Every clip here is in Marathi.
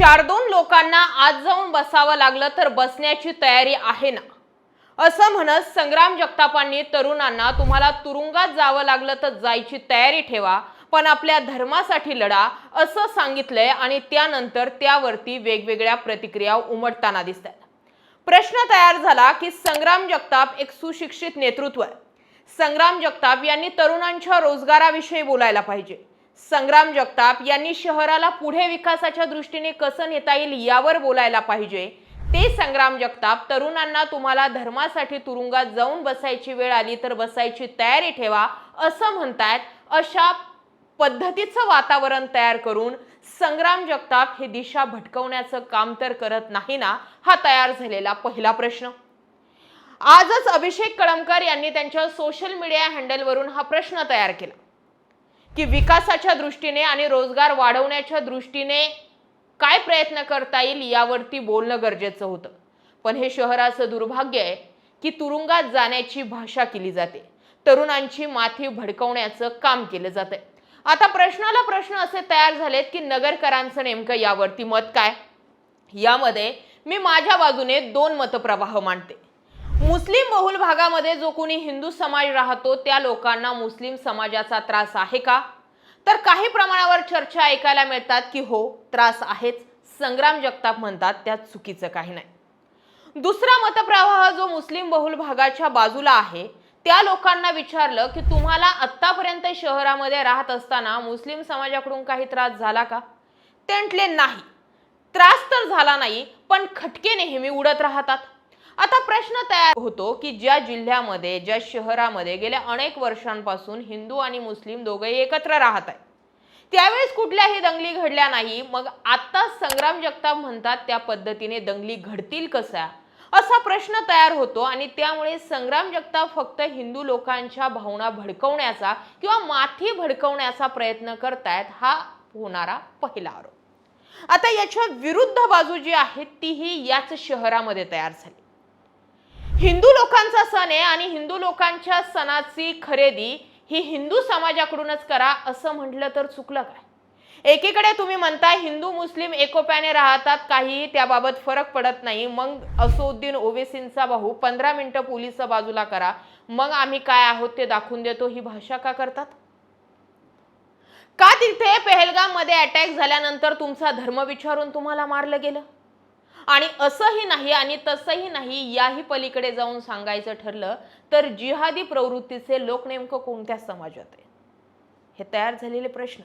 चार दोन लोकांना आज जाऊन बसावं लागलं तर बसण्याची तयारी आहे ना? असं म्हणत संग्राम जगतापांनी तरुणांना तुम्हाला तुरुंगात जावं लागलं तर जायची तयारी ठेवा पण आपल्या धर्मासाठी लढा असं सांगितलंय आणि त्यानंतर त्यावरती वेगवेगळ्या प्रतिक्रिया उमटताना दिसत आहेत प्रश्न तयार झाला की संग्राम जगताप एक सुशिक्षित नेतृत्व आहे. संग्राम जगताप यांनी तरुणांच्या रोजगाराविषयी बोलायला पाहिजे. संग्राम जगताप यांनी शहराला पुढे विकासाच्या दृष्टीने कसं नेता येईल यावर बोलायला पाहिजे. ते संग्राम जगताप तरुणांना तुम्हाला धर्मासाठी तुरुंगात जाऊन बसायची वेळ आली तर बसायची तयारी ठेवा असं म्हणतायत. अशा पद्धतीचं वातावरण तयार करून संग्राम जगताप हे दिशा भटकवण्याचं काम तर करत नाही ना हा तयार झालेला पहिला प्रश्न. आजच अभिषेक कळमकर यांनी त्यांच्या सोशल मीडिया हँडलवरून हा प्रश्न तयार केला. की विकासाच्या दृष्टीने आणि रोजगार वाढवण्याच्या दृष्टीने काय प्रयत्न करता येईल यावरती बोलणं गरजेचं होतं. पण हे शहराचं दुर्भाग्य आहे की तुरुंगात जाण्याची भाषा केली जाते. तरुणांची माथी भडकवण्याचं काम केलं जातंय. आता प्रश्नाला प्रश्न असे तयार झालेत की नगरकरांचं नेमकं यावरती मत काय? यामध्ये मी माझ्या बाजूने दोन मतप्रवाह मांडते. मुस्लिम बहुल भागामध्ये जो कोणी हिंदू समाज राहतो त्या लोकांना मुस्लिम समाजाचा त्रास आहे का? तर काही प्रमाणावर चर्चा ऐकायला मिळतात की हो त्रास आहेच. संग्राम जगताप म्हणतात त्यात चुकीचं काही नाही. दुसरा मतप्रवाह जो मुस्लिम बहुल भागाच्या बाजूला आहे त्या लोकांना विचारलं की तुम्हाला आत्तापर्यंत शहरामध्ये राहत असताना मुस्लिम समाजाकडून काही त्रास झाला का? ते म्हटले नाही. त्रास तर झाला नाही पण खटके नेहमी उडत राहतात. आता प्रश्न तयार होतो की ज्या जिल्ह्यामध्ये ज्या शहरामध्ये गेल्या अनेक वर्षांपासून हिंदू आणि मुस्लिम दोघेही एकत्र राहत आहेत. त्यावेळेस कुठल्याही दंगली घडल्या नाही मग आता संग्राम जगताप म्हणतात त्या पद्धतीने दंगली घडतील कसा? असा प्रश्न तयार होतो आणि त्यामुळे संग्राम जगताप फक्त हिंदू लोकांच्या भावना भडकवण्याचा किंवा माथी भडकवण्याचा प्रयत्न करतायत हा होणारा पहिला आरोप. आता याच्या विरुद्ध बाजू जी आहे तीही याच शहरामध्ये तयार झाली. हिंदू लोकांचा सण आहे आणि हिंदू लोकांच्या सणाची खरेदी ही हिंदू समाजाकडूनच करा असं म्हटलं तर चुकलं काय? एकीकडे तुम्ही म्हणताय हिंदू मुस्लिम एकोप्याने राहतात काही त्याबाबत फरक पडत नाही. मग असोउद्दीन ओवेसींचा भाऊ पंधरा मिनिटं पोलीस बाजूला करा. मग आम्ही काय आहोत ते दाखवून देतो. ही भाषा का करतात? का तिथे पेहलगाममध्ये अटॅक झाल्यानंतर तुमचा धर्म विचारून तुम्हाला मारलं गेलं? आणि असंही नाही आणि तसंही नाही याही पलीकडे जाऊन सांगायचं ठरलं तर जिहादी प्रवृत्तीचे लोक नेमकं कोणत्या समाजात आहे हे तयार झालेले प्रश्न.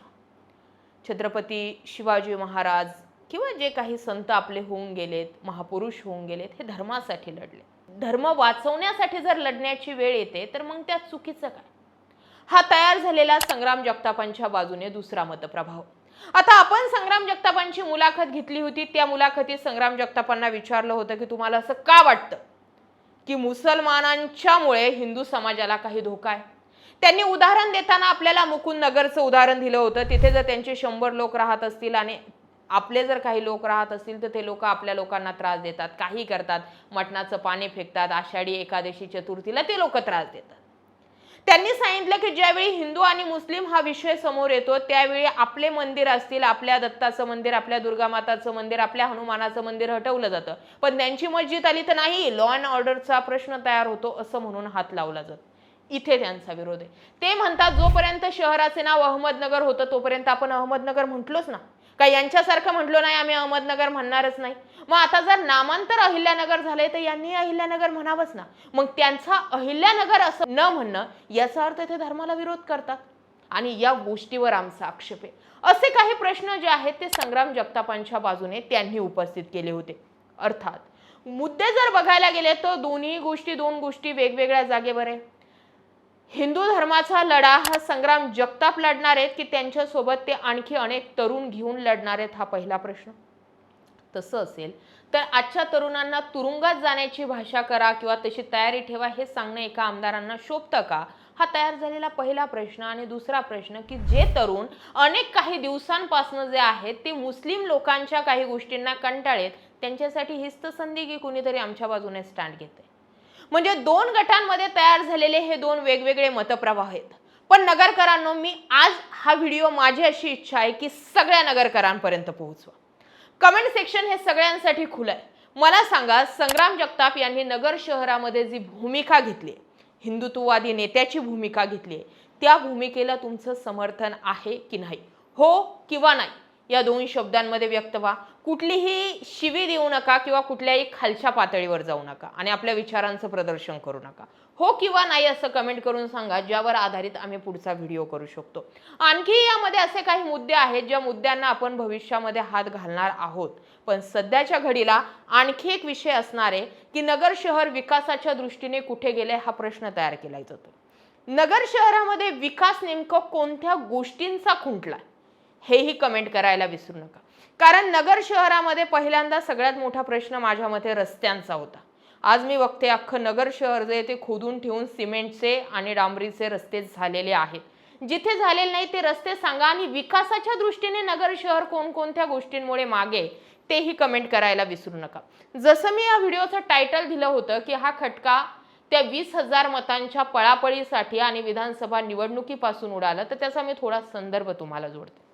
छत्रपती शिवाजी महाराज किंवा जे काही संत आपले होऊन गेलेत महापुरुष होऊन गेलेत हे धर्मासाठी लढले. धर्म वाचवण्यासाठी जर लढण्याची वेळ येते तर मग त्यात चुकीचं काय? हा तयार झालेला संग्राम जगतापांच्या बाजूने दुसरा मतप्रभाव. आता आपण संग्राम जगतापांची मुलाखत घेतली होती. त्या मुलाखतीत संग्राम जगतापांना विचारलं होतं की तुम्हाला असं का वाटतं की मुसलमानांच्यामुळे हिंदू समाजाला काही धोका आहे? त्यांनी उदाहरण देताना आपल्याला मुकुंद नगरचं उदाहरण दिलं होतं. तिथे जर त्यांचे शंभर लोक राहत असतील आणि आपले जर काही लोक राहत असतील तर ते लोक आपल्या लोकांना त्रास देतात काही करतात. मटणाचं पाणी फेकतात आषाढी एकादशी चतुर्थीला ते लोक त्रास देतात. त्यांनी सांगितलं की ज्यावेळी हिंदू आणि मुस्लिम हा विषय समोर येतो त्यावेळी आपले मंदिर असतील आपल्या दत्ताचं मंदिर आपल्या दुर्गामाताचं मंदिर आपल्या हनुमानाचं मंदिर हटवलं जातं. पण त्यांची मस्जिद आली तर नाही लॉ अँड ऑर्डरचा प्रश्न तयार होतो असं म्हणून हात लावला जातो. इथे त्यांचा विरोध आहे. ते म्हणतात जोपर्यंत शहराचे नाव अहमदनगर होतं तोपर्यंत आपण अहमदनगर म्हटलोच ना. का यांच्यासारखं म्हटलो नाही आम्ही अहमदनगर म्हणणारच नाही. मग आता जर नामांतर अहिल्यानगर झालंय तर यांनी अहिल्यानगर म्हणावंच ना. मग त्यांचा अहिल्यानगर असं न म्हणणं याचा अर्थ ते धर्माला विरोध करतात. आणि या गोष्टीवर आमचा आक्षेप आहे. असे काही प्रश्न जे आहेत ते संग्राम जगतापांच्या बाजूने त्यांनी उपस्थित केले होते. अर्थात मुद्दे जर बघायला गेले तर दोन्ही गोष्टी दोन गोष्टी वेगवेगळ्या जागेवर आहे. हिंदू धर्माचा लढा हा संग्राम जगताप लढणार आहेत की त्यांच्यासोबत ते आणखी अनेक तरुण घेऊन लढणार आहेत हा पहिला प्रश्न. तसं असेल तर आजच्या तरुणांना तुरुंगात जाण्याची भाषा करा किंवा तशी तयारी ठेवा हे सांगणं एका आमदारांना शोभतं का? हा तयार झालेला पहिला प्रश्न आणि दुसरा प्रश्न की जे तरुण अनेक काही दिवसांपासून जे आहेत ते मुस्लिम लोकांच्या काही गोष्टींना कंटाळेत त्यांच्यासाठी हिस्त संधी की कुणीतरी आमच्या बाजूने स्टँड घेते म्हणजे दोन गटांमध्ये तयार झालेले हे दोन वेगवेगळे मतप्रवाह आहेत. पण नगरकरांनो मी आज हा व्हिडिओ माझी अशी इच्छा आहे की सगळ्या नगरकरांपर्यंत पोहोचवा. कमेंट सेक्शन हे सगळ्यांसाठी खुलं आहे. मला सांगा संग्राम जगताप यांनी नगर शहरामध्ये जी भूमिका घेतली हिंदुत्ववादी नेत्याची भूमिका घेतली त्या भूमिकेला तुमचं समर्थन आहे की नाही? हो किंवा नाही? या दोन शब्दांमध्ये व्यक्त व्हा. कुठलीही शिवी देऊ नका किंवा कुठल्याही खालच्या पातळीवर जाऊ नका आणि आपल्या विचारांचं प्रदर्शन करू नका. हो किंवा नाही असं कमेंट करून सांगा ज्यावर आधारित आम्ही पुढचा व्हिडिओ करू शकतो. आणखी यामध्ये असे काही मुद्दे आहेत ज्या मुद्द्यांना आपण भविष्यामध्ये हात घालणार आहोत. पण सध्याच्या घडीला आणखी एक विषय असणार आहे की नगर शहर विकासाच्या दृष्टीने कुठे गेले हा प्रश्न तयार केला जातो. नगर शहरामध्ये विकास नेमकं कोणत्या गोष्टींचा खुंटला हेही कमेंट करायला विसरू नका. कारण नगर शहरामध्ये पहिल्यांदा सगळ्यात मोठा प्रश्न माझ्या मते रस्त्यांचा होता. आज मी बघते अख्खं नगर शहर जे ते खोदून ठेवून सिमेंटचे आणि डांबरीचे रस्ते झालेले आहेत. जिथे झालेले नाही ते रस्ते सांगा आणि विकासाच्या दृष्टीने नगर शहर कोणकोणत्या गोष्टींमुळे मागे तेही कमेंट करायला विसरू नका. जसं मी या व्हिडिओचं टायटल दिलं होतं की हा खटका त्या वीस हजार मतांच्या पळापळीसाठी आणि विधानसभा निवडणुकीपासून उडाला तर त्याचा मी थोडा संदर्भ तुम्हाला जोडते.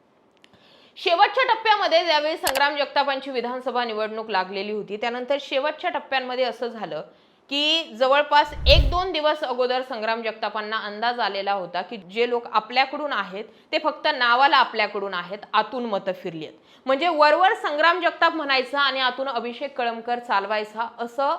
शेवटच्या टप्प्यामध्ये ज्यावेळी संग्राम जगतापांची विधानसभा निवडणूक लागलेली होती त्यानंतर शेवटच्या टप्प्यांमध्ये असं झालं की जवळपास एक दोन दिवस अगोदर संग्राम जगतापांना अंदाज आलेला होता की जे लोक आपल्याकडून आहेत ते फक्त नावाला आपल्याकडून आहेत आतून मतं फिरली आहेत. म्हणजे वरवर संग्राम जगताप म्हणायचा आणि आतून अभिषेक कळमकर चालवायचा असं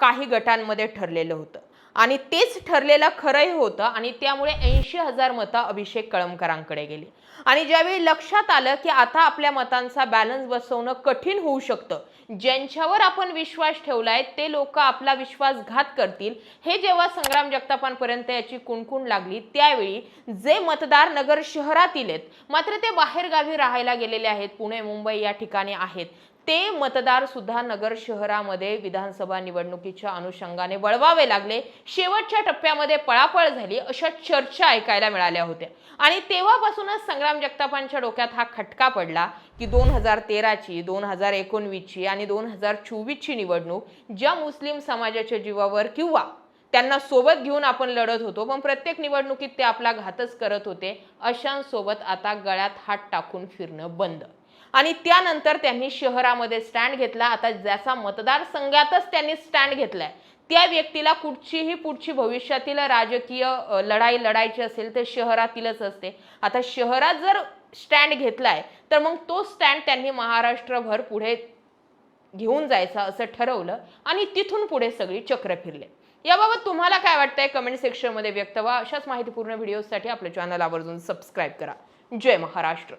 काही गटांमध्ये ठरलेलं होतं. आणि तेच ठरलेलं खरंही होतं आणि त्यामुळे ऐंशी हजार मतं अभिषेक कळमकरांकडे गेली. आणि ज्यावेळी लक्षात आलं की आता आपल्या मतांचा बॅलन्स बसवणं कठीण होऊ शकतं ज्यांच्यावर आपण विश्वास ठेवलाय ते लोक आपला विश्वासघात करतील. हे जेव्हा संग्राम जगतापांपर्यंत याची कुणकुण लागली त्यावेळी जे मतदार नगर शहरातील आहेत मात्र ते बाहेरगावी राहायला गेलेले आहेत पुणे मुंबई या ठिकाणी आहेत ते मतदार सुद्धा नगर शहरामध्ये विधानसभा निवडणुकीच्या अनुषंगाने वळवावे लागले. शेवटच्या टप्प्यामध्ये पळापळ झाली अशा चर्चा ऐकायला मिळाल्या होत्या. आणि तेव्हापासूनच संग्राम जगतापांच्या डोक्यात हा खटका पडला की दोन हजार तेराची दोन हजार एकोणवीसची आणि दोन हजार चोवीसची निवडणूक ज्या मुस्लिम समाजाच्या जीवावर किंवा त्यांना सोबत घेऊन आपण लढत होतो पण प्रत्येक निवडणुकीत ते आपला घातच करत होते. अशांसोबत आता गळ्यात हात टाकून फिरणं बंद. आणि त्यानंतर त्यांनी शहरामध्ये स्टँड घेतला. आता ज्याचा मतदारसंघातच त्यांनी स्टँड घेतलाय त्या व्यक्तीला कुठचीही पुढची भविष्यातील राजकीय लढाई लढायची असेल तर शहरातीलच असते. आता शहरात जर स्टँड घेतलाय तर मग तो स्टँड त्यांनी महाराष्ट्रभर पुढे घेऊन जायचा असं ठरवलं आणि तिथून पुढे सगळी चक्र फिरले. याबाबत तुम्हाला काय वाटतंय? कमेंट सेक्शनमध्ये व्यक्त व्हा. अशाच माहितीपूर्ण व्हिडिओसाठी आपल्या चॅनल आवर्जून सबस्क्राईब करा. जय महाराष्ट्र.